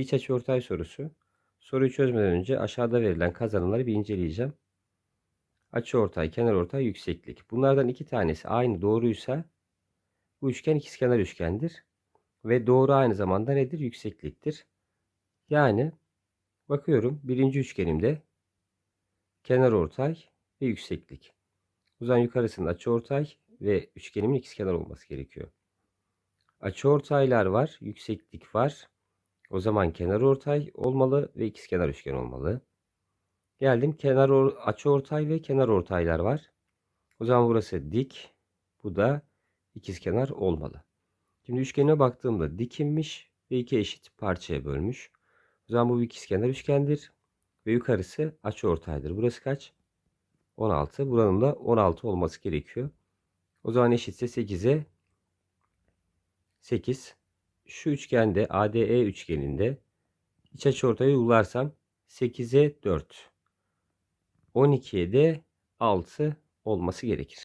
İç açıortay sorusu. Soruyu çözmeden önce aşağıda verilen kazanımları bir inceleyeceğim. Açıortay, kenarortay, yükseklik. Bunlardan iki tanesi aynı doğruysa bu üçgen ikizkenar üçgendir. Ve doğru aynı zamanda nedir? Yüksekliktir. Yani bakıyorum birinci üçgenimde kenarortay ve yükseklik. O zaman yukarısında açıortay ve üçgenimin ikizkenar olması gerekiyor. Açıortaylar var, yükseklik var. O zaman kenarortay olmalı ve ikizkenar üçgen olmalı. Geldim kenar or açıortay ve kenarortaylar var. O zaman burası dik, bu da ikizkenar olmalı. Şimdi üçgene baktığımda dikimmiş ve iki eşit parçaya bölmüş. O zaman bu ikizkenar üçgendir ve yukarısı açıortaydır. Burası kaç? 16. Buranın da 16 olması gerekiyor. O zaman eşitse 8'e 8. Şu üçgende ADE üçgeninde iç açıortayı uygularsam 8'e 4. 12'ye de 6 olması gerekir.